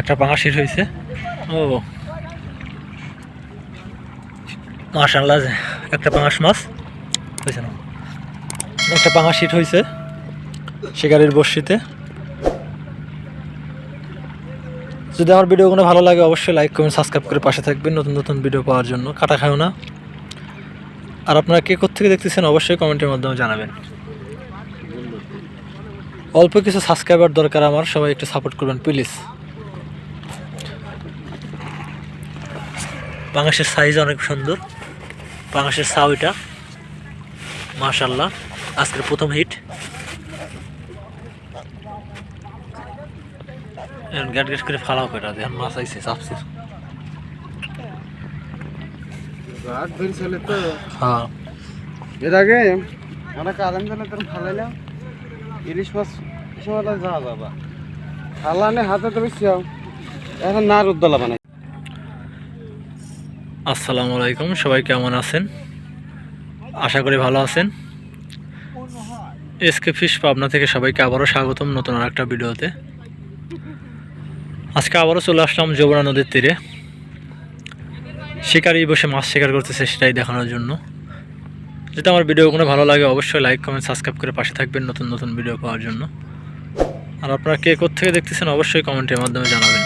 একটা পাঙাশ হিট হয়েছে ও মাশাল্লাহ একটা পাঙাশ মাছ। হয়েছে না। একটা পাঙাশ হিট হয়েছে শিকারির বর্ষিতে যদি আমার ভিডিওগুলো ভালো লাগে, অবশ্যই লাইক কমেন্ট সাবস্ক্রাইব করে পাশে থাকবেন নতুন নতুন ভিডিও পাওয়ার জন্য। কাটা খাও না। আর আপনারা কে কোথেকে দেখতেছেন, অবশ্যই কমেন্টের মাধ্যমে জানাবেন। অল্প কিছু সাবস্ক্রাইবার দরকার আমার, সবাই একটু সাপোর্ট করবেন প্লিজ পাঙাশের সাইজ অনেক সুন্দর। পাঙাশের সাউইটা মাশাল্লাহ আজকের প্রথম হিট গ্যাট গ্যাট করে ফালাও কেটা দেখেন মাছ আইছে চাপছে রাত বের ছেলে তো। হ্যাঁ। এর আগে আমরা কাদাম জানে তোর ফালাইলাম। ইলিশ মাছ যাবা। ফালানে হাতে এখন না রুদ্দলা বানাই আসসালামু আলাইকুম, সবাই কেমন আছেন? আশা করি ভালো আছেন। এসকে ফিশ পাবনা থেকে সবাইকে আবারও স্বাগতম নতুন আর একটা ভিডিওতে। আজকে আবারও চলে আসলাম যমুনা নদীর তীরে। শিকারি বসে মাছ শিকার করতেছে সেটাই দেখানোর জন্য। যদি আমার ভিডিওগুলো ভালো লাগে, অবশ্যই লাইক কমেন্ট সাবস্ক্রাইব করে পাশে থাকবেন নতুন নতুন ভিডিও পাওয়ার জন্য। আর আপনারা কে থেকে দেখতেছেন, অবশ্যই কমেন্টের মাধ্যমে জানাবেন।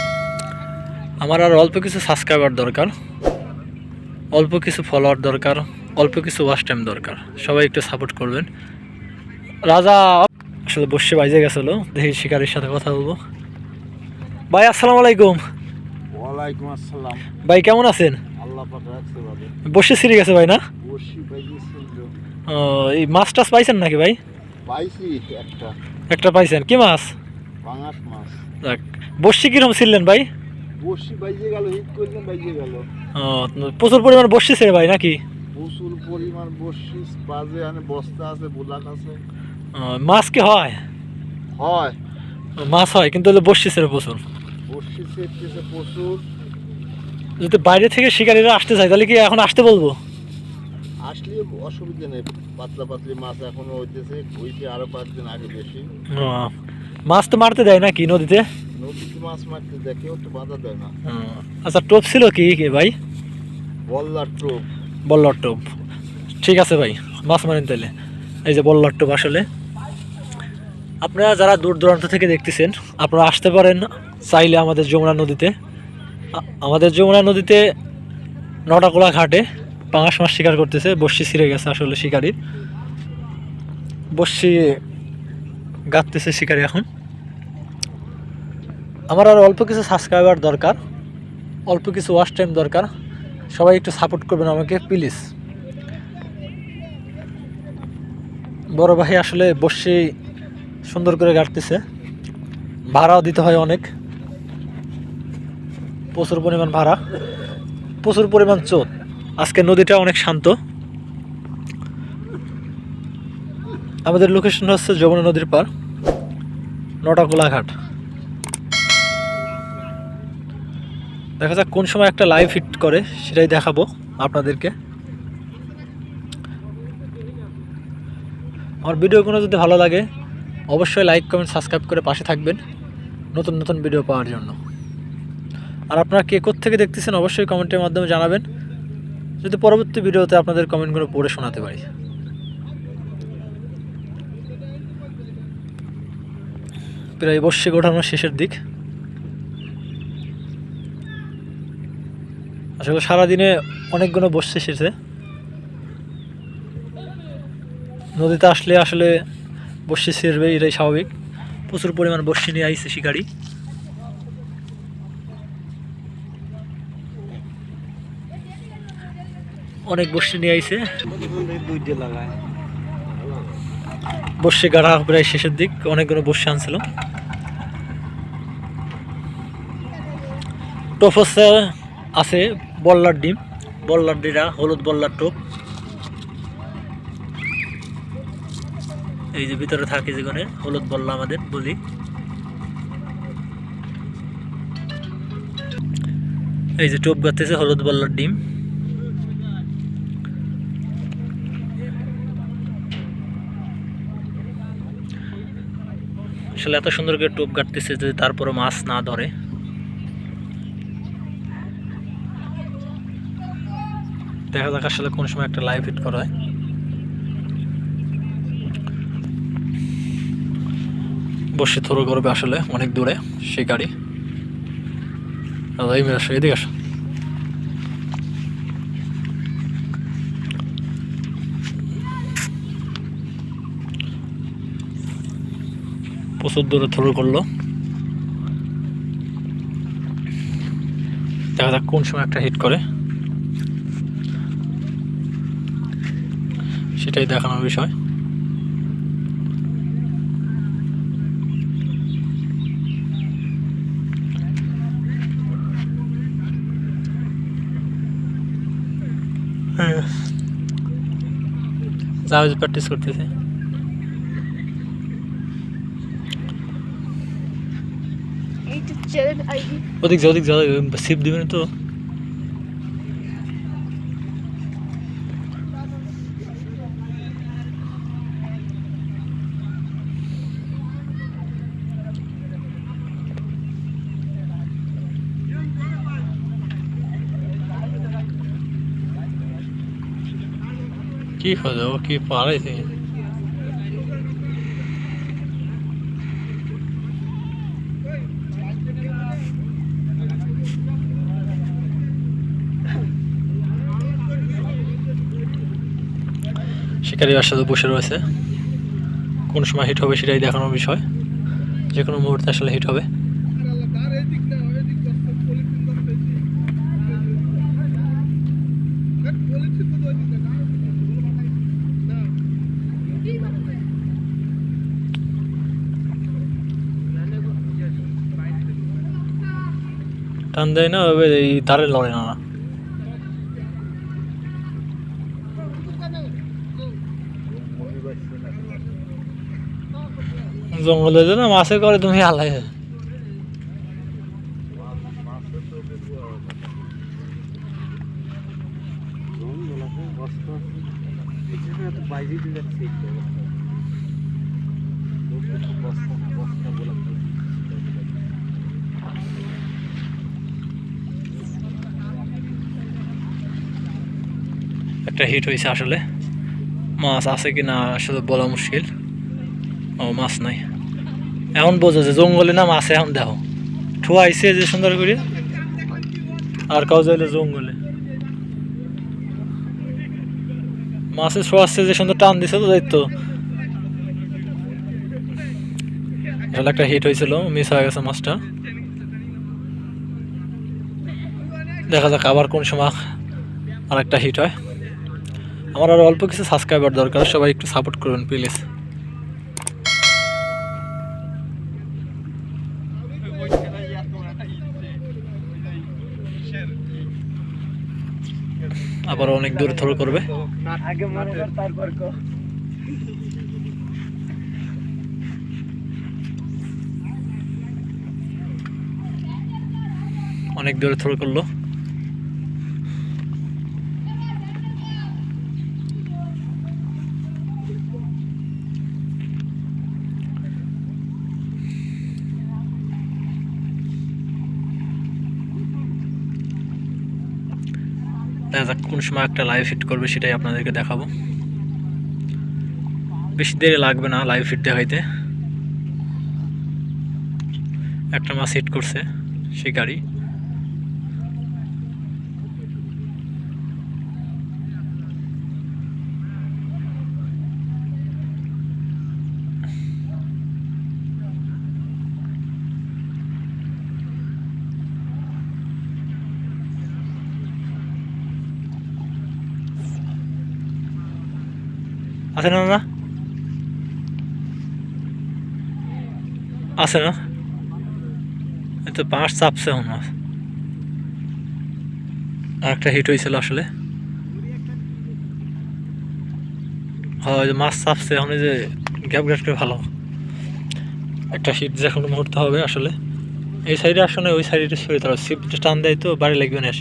আমার আর অল্প কিছু সাবস্ক্রাইবার দরকার। অল্প কিছু ফলোয়ার দরকার অল্প কিছু ওয়াচ টাইম দরকার। সবাই একটু সাপোর্ট করবেন। রাজা আসলে বসে বাইজে গেছিল দেখি শিকারের সাথে কথা বলব। ভাই আসসালামু আলাইকুম। ওয়ালাইকুম আসসালাম। ভাই কেমন আছেন? বসে সিরে গেছে ভাই না? এই মাছ টাছ পাইছেন নাকি ভাই? পাইছি একটা। একটা পাইছেন। কি মাছ? যাক বসি কীরকম ছিলেন ভাই? বসি বাইজে গেল হিট করলেন বাইজে গেল। ও, প্রচুর পরিমাণ বসি ছিল ভাই নাকি? প্রচুর পরিমাণ বসি বাজে আনে বস্তা আছে বোলাক আছে। মাছ কি হয়? হয়। মাছ হয় কিন্তু হলো বসি ছিল প্রচুর। বসি সেটতেছে প্রচুর। যদি বাইরে থেকে শিকারীরা আসতে চায় তাহলে কি এখন আসতে বলব? আসলে অসুবিধা নেই পাতলা পাতলি মাছ এখনও হইতেছে হইতে আরও পাঁচ দিন আগে বেশি। মাছ তো মারতে দেয় নাকি নদীতে? নদীতে মাছ মারতে দেখেও তো বাধা দেয় না। আচ্ছা টোপ ছিল কি কি ভাই? বল্লার টোপ। বল্লর টোপ। ঠিক আছে ভাই মাছ মারেন তাহলে এই যে বল্লর টোপ আসলে। আপনারা যারা দূর দূরান্ত থেকে দেখতেছেন আপনারা আসতে পারেন চাইলে আমাদের যমুনা নদীতে। আমাদের যমুনা নদীতে নটাকোলা ঘাটে পাঙাশ মাছ শিকার করতেছে বর্ষি ছিঁড়ে গেছে আসলে শিকারির। বর্ষি গাঁততেছে শিকারি এখন। আমার আর অল্প কিছু সাবস্ক্রাইবার দরকার, অল্প কিছু ওয়াশ টাইম দরকার। সবাই একটু সাপোর্ট করবেন আমাকে প্লিজ বড় ভাই আসলে বসে সুন্দর করে গাড়তেছে ভাড়াও দিতে হয় অনেক। প্রচুর পরিমাণ ভাড়া। প্রচুর পরিমাণ চোট আজকে নদীটা অনেক শান্ত। আমাদের লোকেশন হচ্ছে যমুনা নদীর পার নটা কোলাঘাট দেখা যাক কোন সময় একটা লাইভ হিট করে, সেটাই দেখাবো আপনাদেরকে। আমার ভিডিওগুলো যদি ভালো লাগে, অবশ্যই লাইক কমেন্ট সাবস্ক্রাইব করে পাশে থাকবেন নতুন নতুন ভিডিও পাওয়ার জন্য। আর আপনারা কে থেকে দেখতেছেন, অবশ্যই কমেন্টের মাধ্যমে জানাবেন। যদি পরবর্তী ভিডিওতে আপনাদের কমেন্টগুলো পড়ে শোনাতে পারি। প্রায় বর্ষে গোঠানোর শেষের দিক। আসলে সারাদিনে অনেকগুলো বসছে এসেছে নদীতে আসলে আসলে বসি ছেড়বে এটাই স্বাভাবিক। প্রচুর পরিমাণ বসি নিয়ে আইছে শিকারি। অনেক বসি নিয়ে আইছে। বসে গাড়া প্রায় শেষের দিক, অনেকগুলো বসে আনছিল। টোপ আছে বল্লার ডিম। বল্লার ডিরা, হলুদ বল্লার টোপ। এই যে ভিতরে থাকে যেখানে হলুদ বল্লা আমাদের, বলি। এই যে টোপ গাতেছে হলুদ বল্লার ডিম। আসলে এত সুন্দর করে টোপ কাটতেছে যদি তারপরে মাছ না ধরে। দেখা যাক আসলে কোন সময় একটা লাইভ হিট করা হয়। বসে থ্রো করবে আসলে, অনেক দূরে সেই গাড়ি। দাদা মেরে আসো, এদিকে আসো। প্রচুর দূরে থ্রো করল। দেখা যাক কোন সময় একটা হিট করে। সেটাই দেখানোর বিষয়। যাও প্র্যাকটিস করতেছে। চ্যানেল আইডি ওদিক যাও সিপ দিবে না তো। কি হলো? কি পারাইছে শিকারী সাথে বসে রয়েছে। কোন সময় হিট হবে সেটাই দেখানোর বিষয়। যে কোনো মুহূর্তে আসলে হিট হবে। টান দেয় না ওই ধারে লড়ে না জঙ্গলে যে না মাছে করে তুমি আলাই বাইরে দিয়ে যাচ্ছে বস্তা না বস্তা বলা একটা হিট হয়েছে আসলে। মাছ আছে কি না আসলে বলা মুশকিল। ও, মাছ নাই। এখন বোঝা যে জঙ্গলে না মাছ এখন দেখো। ঠুয়াইছে যে সুন্দর করে। আর কাউ যাইলে জঙ্গলে। মাছে ছোয়াচ্ছে যে সুন্দর টান দিছে তো দায়িত্ব আসলে একটা হিট হয়েছিল মিস হয়ে গেছে মাছটা। দেখা যাক আবার কোন সময় আর একটা হিট হয়। আমার আর অল্প কিছু সাবস্ক্রাইবার দরকার সবাই একটু সাপোর্ট করবেন প্লিজ আবার অনেক দূর থ্রো করবে। আগে মনে কর তারপর কো। অনেক দূরে থ্রো করল। দেখা যাক কোন সময় একটা লাইভ ফিট করবে, সেটাই আপনাদেরকে দেখাবো। বেশি দেরি লাগবে না লাইভ ফিট হইতে। একটা মাছ হিট করছে সেই গাড়ি। আছে না না আছে না তো পাঁচ চাপছে এখন মাছ আর একটা হিট হয়েছিল আসলে। হয় যে মাছ চাপছে এখন এই যে গ্যাপ গ্যাপ করে ভালো। একটা হিট যে কোনো মুহূর্তে হবে আসলে। এই সাইডে আসলে ওই সাইডে সরে তারা টান দেয় তো, বাড়ি লাগবে না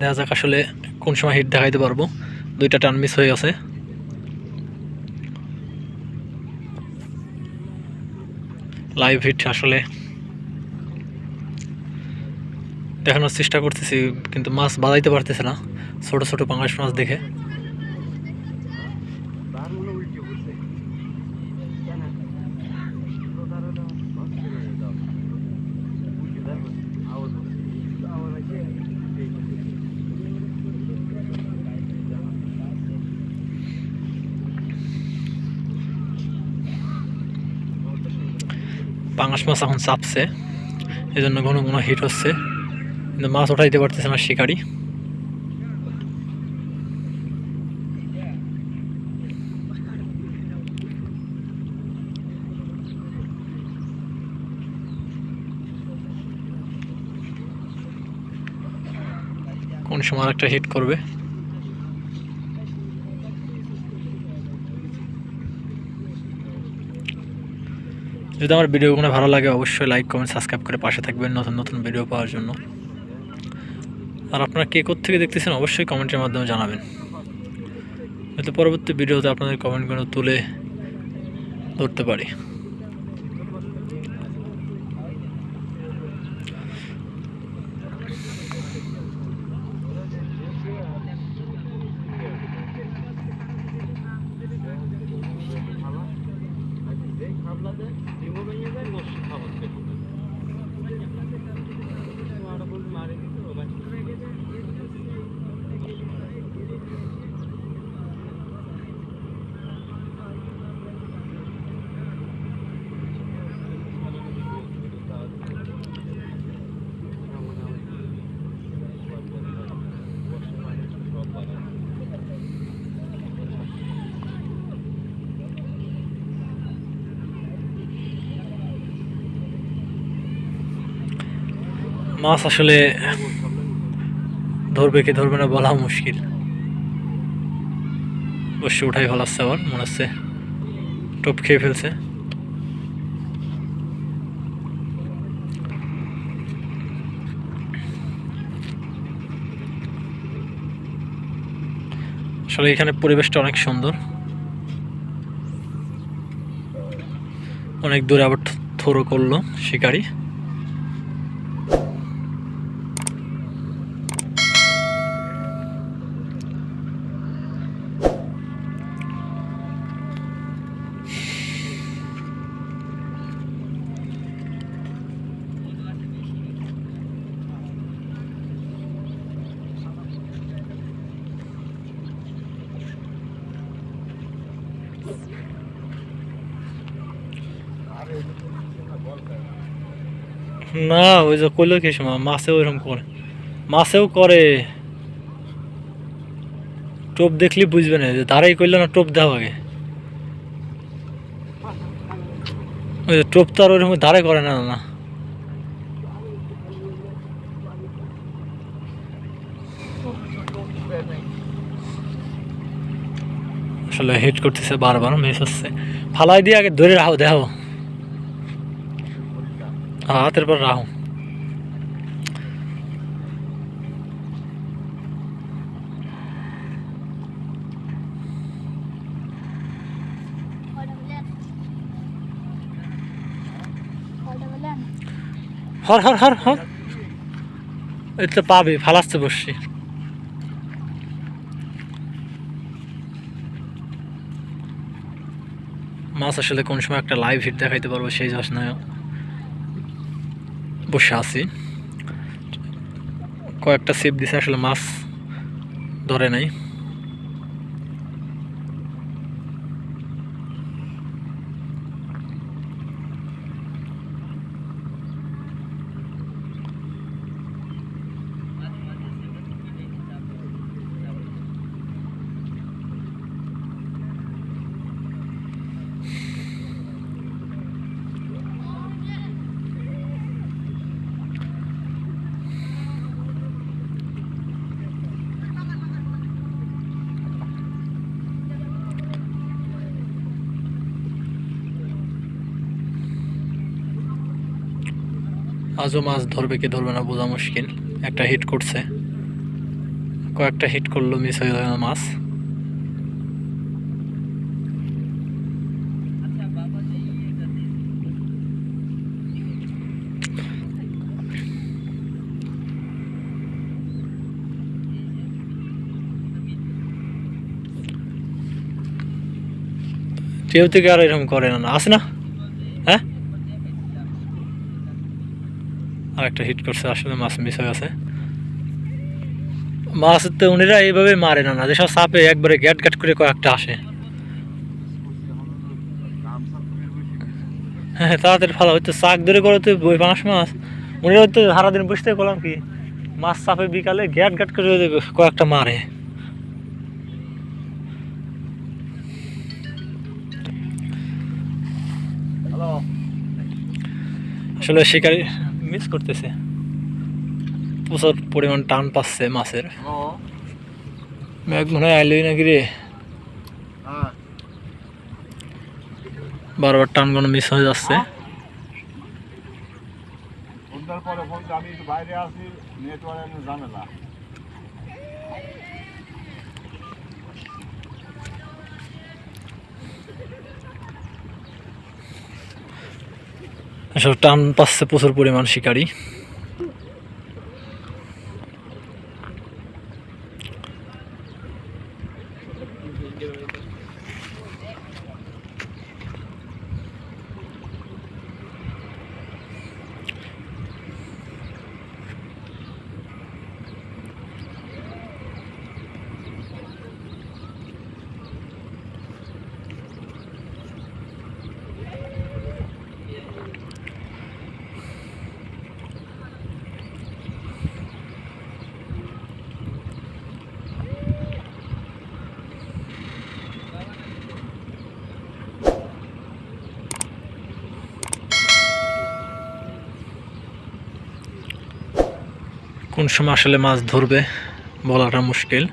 দেখা যাক আসলে কোন সময় হিট দেখাইতে পারব। দুইটা টান মিস হয়ে গেছে। লাইভ হিট আসলে দেখানোর চেষ্টা করতেছি, কিন্তু মাছ বাজাইতে পারতেছে না। ছোট ছোট পাঙ্গাস মাছ দেখে তার মনে উল্টে বলছে কেন তো তার হলো মাছ ছেড়ে দাও উল্টে দেখো আওয়াজ হচ্ছে আওয়াজ আছে পাঙ্গাস মাছ এখন চাপছে এই জন্য ঘন ঘন হিট হচ্ছে, কিন্তু মাছ ওঠাইতে পারতেছে না শিকারি। কোন সময় একটা হিট করবে। যদি আমার ভিডিওগুলো ভালো লাগে, অবশ্যই লাইক কমেন্ট সাবস্ক্রাইব করে পাশে থাকবেন নতুন নতুন ভিডিও পাওয়ার জন্য। আর আপনারা কে থেকে দেখতেছেন, অবশ্যই কমেন্টের মাধ্যমে জানাবেন। হয়তো পরবর্তী ভিডিওতে আপনাদের কমেন্টগুলো তুলে ধরতে পারি। মাছ আসলে ধরবে কি ধরবে না বলা মুশকিল। অবশ্য উঠাই ফেলাচ্ছে আবার, মনে হচ্ছে টপ খেয়ে ফেলছে। আসলে এখানে পরিবেশটা অনেক সুন্দর। অনেক দূরে আবার থরো করল শিকারি। না, ওই যে করল কি সময় মাছেও এরকম করে। মাছেও করে, টোপ দেখলে বুঝবে না, যে দাঁড়াই করলে না টোপ দেওয়া আগে। ওই যে টোপ তো আর ওইরকম দাঁড়াই করে না না। আসলে হিট করতেছে বারবার মিস হচ্ছে। ফালাই দিয়ে আগে ধরে রাখো, দেখো। রাখো কয়টা বললেন কয়টা বললেন হর হর হর হর। এই তো পাবি ফালাচ্ছে বসছি। মাছ আসলে কোন সময় একটা লাইভ হিট দেখাইতে পারব, সেই যোজনায় বসে আছি। কয়েকটা সেপ দিছে আসলে মাছ ধরে নাই। আজও মাছ ধরবে কি ধরবে না বোঝা মুশকিল। একটা হিট করছে। কয়েকটা হিট করল মিস হয়ে যাবে মাছ। কেউ থেকে আর এরকম করে না, আছে না? আর একটা হিট করছে, আসলে মাছ মিস হয়ে গেছে। মাছ তো উনিরা এইভাবে মারে না না, যেসব সাপে একবারে গ্যাট গ্যাট করে কয়েকটা আসে। হ্যাঁ তাড়াতাড়ি ভালো হয়তো চাক ধরে করে তো বই পাঁচ মাছ। উনিরা হয়তো সারাদিন বসতে করলাম কি, মাছ চাপে বিকালে গ্যাট গ্যাট করে কয়েকটা মারে। আসলে শিকারি মিস করতেছে। প্রচুর পরিমাণ টান পাচ্ছে মাছের। ম্যাগ মেঘ মনে হয় আইলই নাকি রে? বারবার বারবার টানগুলো মিস হয়ে যাচ্ছে। পরে বাইরে আসি নেটওয়ার্কের ঝামেলা টান পাচ্ছে প্রচুর পরিমাণ শিকারি। কোন সময় আসলে মাছ ধরবে বলাটা মুশকিল।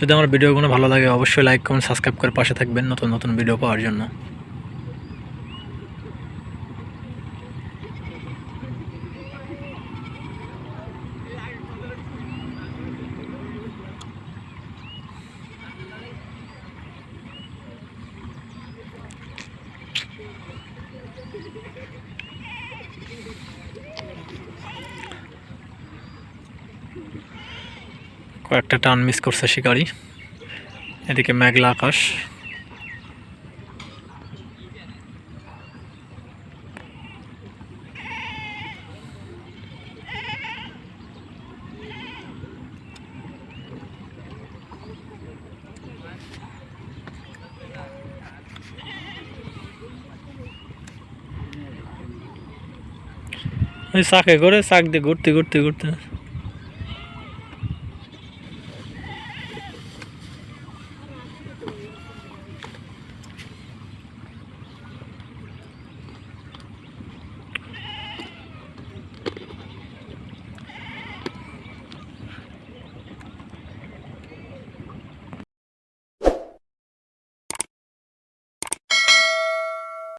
যদি আমার ভিডিওগুলো ভালো লাগে, অবশ্যই লাইক কমেন্ট সাবস্ক্রাইব করে পাশে থাকবেন নতুন নতুন ভিডিও পাওয়ার জন্য। কয়েকটা টান মিস করছে শিকারি। এদিকে মেঘলা আকাশ। ওই চাকে করে চাক দিয়ে ঘুরতে ঘুরতে ঘুরতে।